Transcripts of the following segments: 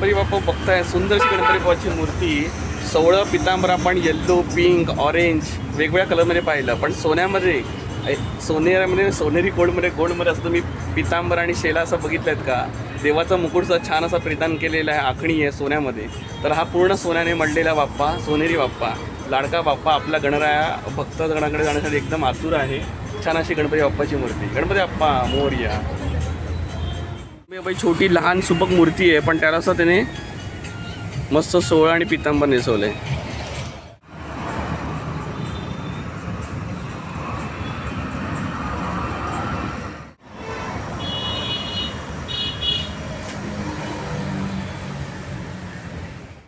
गणपती बाप्पा बघताय सुंदरशी गणपती बाप्पाची मूर्ती सोळं पितांबर आपण येल्लो पिंक ऑरेंज वेगवेगळ्या कलरमध्ये पाहिलं. पण सोन्यामध्ये सोनेरामध्ये सोनेरी गोल्डमध्ये गोल्डमध्ये असं तुम्ही पितांबर आणि शेला असं बघितलं आहेत का? देवाचा मुकुटचा छान असा परिधान केलेला आहे आखणी आहे सोन्यामध्ये. तर हा पूर्ण सोन्याने मडलेला बाप्पा सोनेरी बाप्पा. लाडका बाप्पा आपला गणराया भक्तगणाकडे जाण्यासाठी एकदम आतुर आहे. छान अशी गणपती बाप्पाची मूर्ती. गणपती बाप्पा मोर्या. बाई छोटी लहान सुबक मूर्ती आहे पण त्याला असं त्याने मस्त सोहळा आणि पितांबर नेसवलंय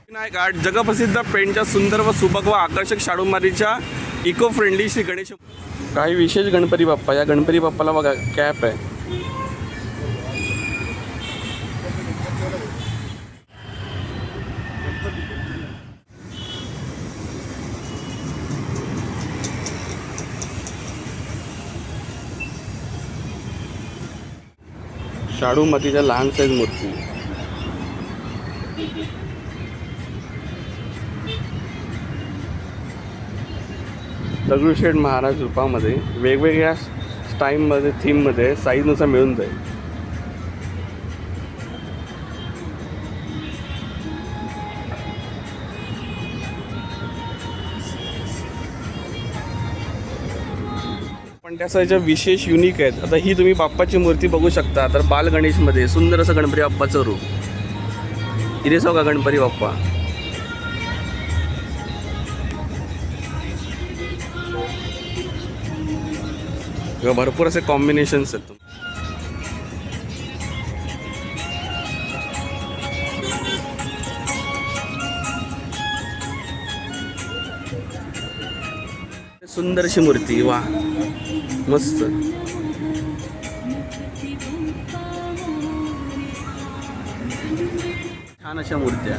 विनायक आर्ट जगप्रसिद्ध पेंटच्या सुंदर व सुबक व आकर्षक शाडूमारीच्या इको फ्रेंडली श्री गणेश काही विशेष गणपती बाप्पा या गणपती बाप्पाला बघा कॅप आहे. शाडू मातीच्या लहान साईज मूर्ती. दगडूशेठ महाराज रूपामध्ये वेगवेगळ्या टाईममध्ये थीममध्ये साईजनुसार मिळून जाईल. पण त्या विशेष युनिक आहेत. आता ही तुम्ही बाप्पाची मूर्ती बघू शकता. तर बाल गणेशमध्ये सुंदर असं गणपती बाप्पाचं रूप. इथे का गणपती बाप्पा? किंवा भरपूर असे कॉम्बिनेशन्स आहेत सुंदरशी मूर्ती वा. मस्त. छान अशा मूर्त्या.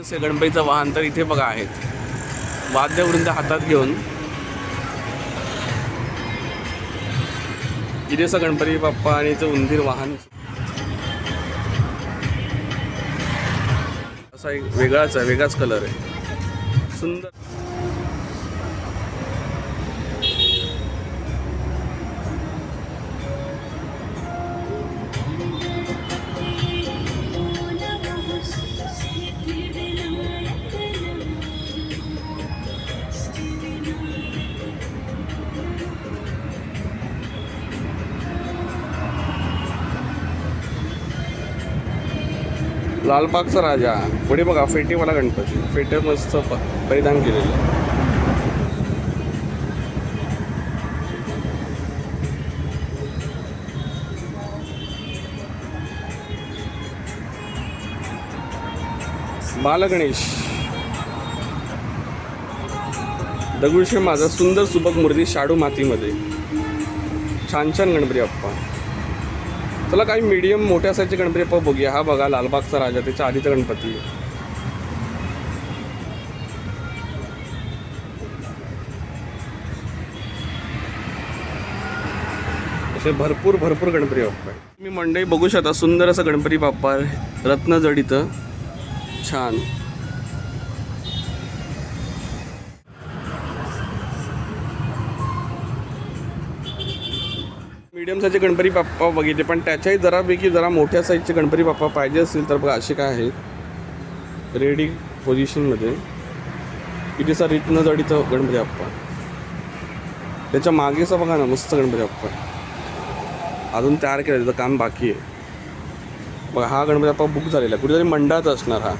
असे गणपतीचं वाहन तर इथे बघा आहेत. वाद्यवृंद हातात घेऊन. इथे असं गणपती बाप्पा आणि इथं उंदीर वाहन. असा एक वेगळाच आहे वेगळाच कलर आहे. सुंदर. लालबागचा राजा. पुढे बघा फेटेवाला गणपती. फेटे मस्त प- परिधान केलेलं. आहे. बालगणेश. दगडूशे माझा सुंदर सुबक मूर्ती शाडू मातीमध्ये. छान छान गणपती बाप्पा. चला काही मीडियम मोठ्या साईजचे गणपती बाप्पा बघूया. हा बघा लालबागचा राजा त्याच्या आधीचा गणपती. असे भरपूर भरपूर गणपती बाप्पा आहे तुम्ही मंडई बघू शकता सुंदर असं गणपती बाप्पा आहे. रत्नजडित छान. मीडियम साईजचे गणपती बाप्पा बघितले पण त्याच्याही जरापैकी जरा मोठ्या साईजचे गणपती बाप्पा पाहिजे असतील तर बघा असे काय आहेत रेडी पोझिशनमध्ये किती सा रिटनं जडीचं गणपती बाप्पा. त्याच्या मागेचा बघा ना मस्त गणपती बाप्पा. अजून तयार केलं त्याचं काम बाकी आहे. बघा हा गणपती बाप्पा बुक झालेला आहे. कुठेतरी मंडळाचा असणार हा.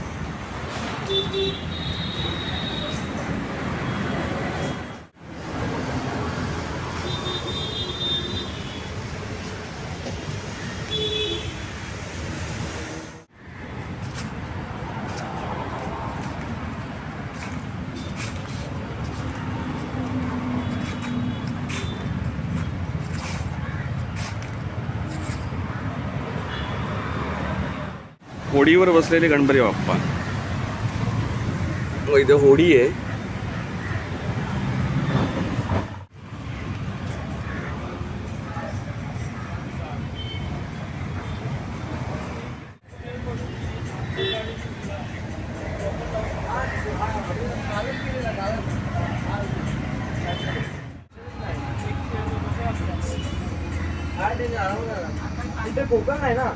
होडीवर बसलेले गणपती बाप्पा. हो, इथे होडी आहे. ते कोकण आहे ना.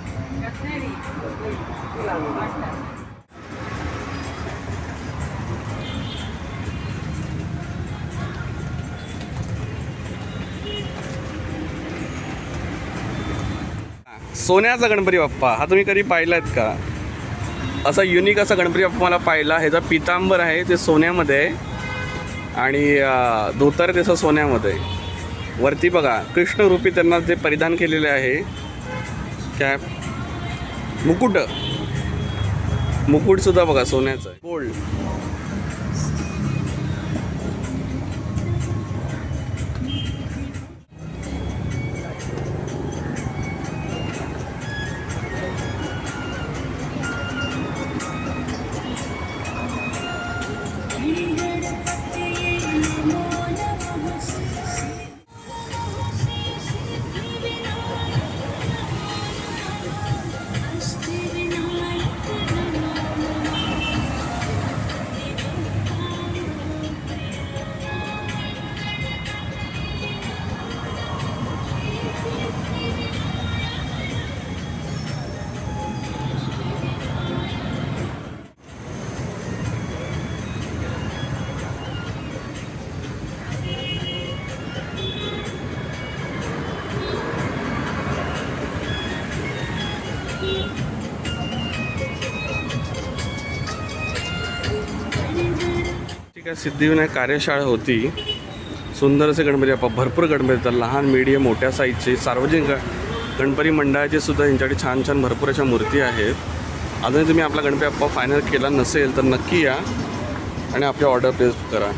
सोन्याचा गणपती बाप्पा हा तुम्ही कधी पाहिलात का? असा युनिक असा गणपती बाप्पा मला पाहिला ह्याचा पितांबर आहे ते सोन्यामध्ये आहे. आणि धोतर आहे त्याचं सोन्यामध्ये वरती बघा कृष्णरूपी त्यांना जे परिधान केलेले आहे कॅप मुकुट. मुकुटसुद्धा बघा सोन्याचं. गोल्ड या सिद्धिविनायक कार्यशाळा होती. सुंदर असे गणपती बाप्पा भरपूर गणपती येतात लहान मीडियम मोठ्या साईजचे सार्वजनिक गणपती मंडळाचे सुद्धा यांच्याकडे छान छान भरपूर अशा मूर्ती आहेत. अजूनही तुम्ही आपला गणपती बाप्पा फायनल केला नसेल तर नक्की या आणि आपली ऑर्डर प्लेस करा.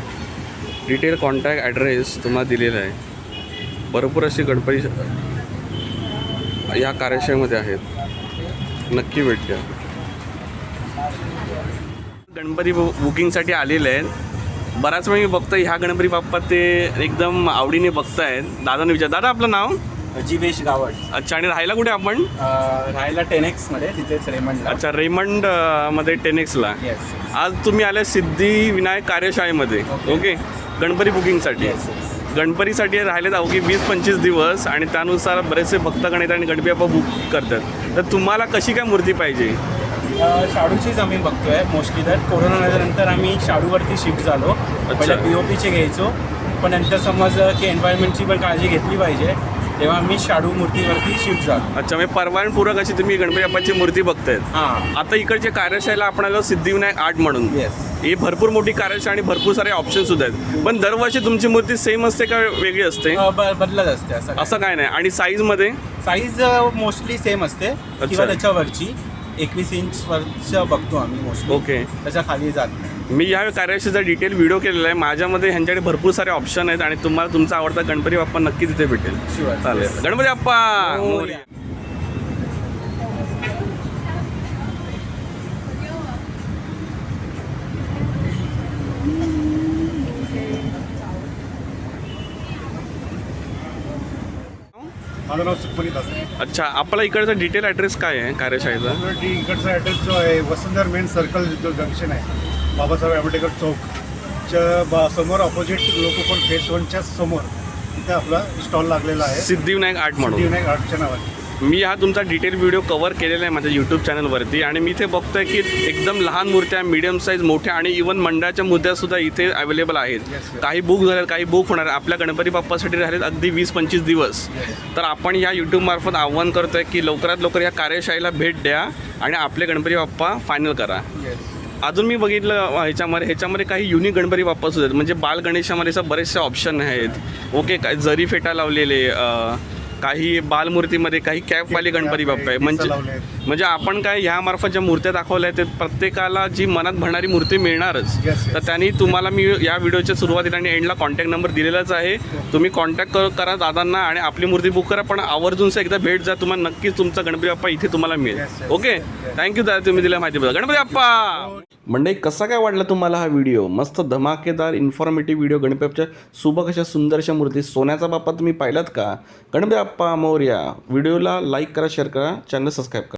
डिटेल कॉन्टॅक्ट ॲड्रेस तुम्हाला दिलेला आहे. भरपूर अशी गणपती या कार्यशाळेमध्ये आहेत. नक्की भेट द्या. गणपती बुकिंगसाठी आलेले आहेत. बराच वेळ मी बघतो ह्या गणपती बाप्पा ते एकदम आवडीने बघतायत. दादाने विचार दादा आपलं नाव? जीवेश गावड. अच्छा आणि राहायला कुठे आपण? राहायला टेनेक्समध्ये तिथेच रेमंडला. अच्छा रेमंडमध्ये टेनिक्सला. आज तुम्ही आले सिद्धी विनायक कार्यशाळेमध्ये. ओके? गणपती बुकिंगसाठी. गणपतीसाठी राहिलेत अवघी वीस पंचवीस दिवस आणि त्यानुसार बरेचसे भक्तगण येतात आणि गणपती बाप्पा बुक करतात. तर तुम्हाला कशी काय मूर्ती पाहिजे? शाडूचीच आम्ही बघतोय मोस्टली तर. कोरोना नंतर आम्ही शाडूवरती शिफ्ट झालो. पहिले पी ओ पीचे घ्यायचो. पण नंतर समज की एन्व्हायरमेंटची पण काळजी घेतली पाहिजे. तेव्हा आम्ही शाडू मूर्तीवरती शिफ्ट झालो. अच्छा म्हणजे परवानपूर्वक अशी तुम्ही गणपती बाप्पाची मूर्ती बघतायत. हां. आता इकडच्या कार्यशाळेला आपण आलो सिद्धिविनायक आर्ट म्हणून. येस ही भरपूर मोठी कार्यशाळा आणि भरपूर सारे ऑप्शन सुद्धा आहेत. पण दरवर्षी तुमची मूर्ती सेम असते का वेगळी असते? बदलत असते असं असं काय नाही. आणि साईजमध्ये साईज मोस्टली सेम असते. किंवा त्याच्यावरची. एकवीस इंच वरच बघतो आम्ही मोस्टली ओके. त्याच्याखाली जात नाही. मी या कार्यशाळेचा डिटेल व्हिडिओ केलेला आहे माझ्यामध्ये ह्यांच्याकडे भरपूर सारे ऑप्शन आहेत आणि तुम्हाला तुमचा आवडता गणपती बाप्पा नक्की तिथे भेटेल. Sure. चालेल. गणपती बाप्पा! मोरया. माझं नाव सुखमणी दास. आहे अच्छा आपला इकडचा डिटेल ॲड्रेस काय आहे कार्यशाळेचा? इकडचा ॲड्रेस जो आहे वसंतदार मेन सर्कल जो जंक्शन आहे बाबासाहेब आंबेडकर चौकच्या बा समोर ऑपोजिट लोकोपण फेस वनच्या समोर तिथे आपला स्टॉल लागलेला आहे. सिद्धिविनायक आर्ट म्हणून. सिद्धिविनायक आर्टच्या नावाने. मी हा तुमचा डिटेल व्हिडिओ कव्हर केलेला आहे माझ्या यूट्यूब चॅनलवरती आणि मी इथे बघतोय की एकदम लहान मूर्त्या मीडियम साईज मोठ्या आणि इवन मंडळाच्या मूर्त्यासुद्धा इथे अवेलेबल आहेत. काही बुक झाल्यात काही बुक होणार आपल्या गणपती बाप्पासाठी राहिलेत अगदी वीस पंचवीस दिवस तर आपण या यूट्यूबमार्फत आव्हान करतोय की लवकरात लवकर या कार्यशाळेला भेट द्या आणि आपले गणपती बाप्पा फायनल करा. अजून मी बघितलं ह्याच्यामध्ये ह्याच्यामध्ये काही युनिक गणपती बाप्पा सुद्धा आहेत. म्हणजे बाल गणेशामध्ये बरेचसे ऑप्शन आहेत. ओके काय जरी फेटा लावलेले काही बालमूर्तीमध्ये काही कॅपवाले गणपती बाप्पा आहे. म्हणजे म्हणजे आपण काय ह्या मार्फत ज्या मूर्त्या दाखवल्या आहेत ते प्रत्येकाला जी मनात भरणारी मूर्ती मिळणारच. तर त्यांनी तुम्हाला मी या व्हिडिओच्या सुरुवातीला आणि एंडला कॉन्टॅक्ट नंबर दिलेलाच आहे. तुम्ही कॉन्टॅक्ट करा दादांना आणि आपली मूर्ती बुक करा पण आवर्जूनच एकदा भेट जा तुम्हाला नक्कीच तुमचा गणपती बाप्पा इथे तुम्हाला मिळेल. ओके थँक्यू दादा तुम्ही दिल्या माहितीबद्दल. गणपती बाप्पा! मंडळी कसा काय वाटला तुम्हाला हा व्हिडिओ? मस्त धमाकेदार इन्फॉर्मेटिव्ह व्हिडिओ गणपतीच्या सुबक अशा सुंदरशा मूर्ती सोन्याचा बाप्पा तुम्ही पाहिलात का? गणपती बाप्पा मोर्या व्हिडिओला लाईक करा शेअर करा चॅनल सबस्क्राईब करा.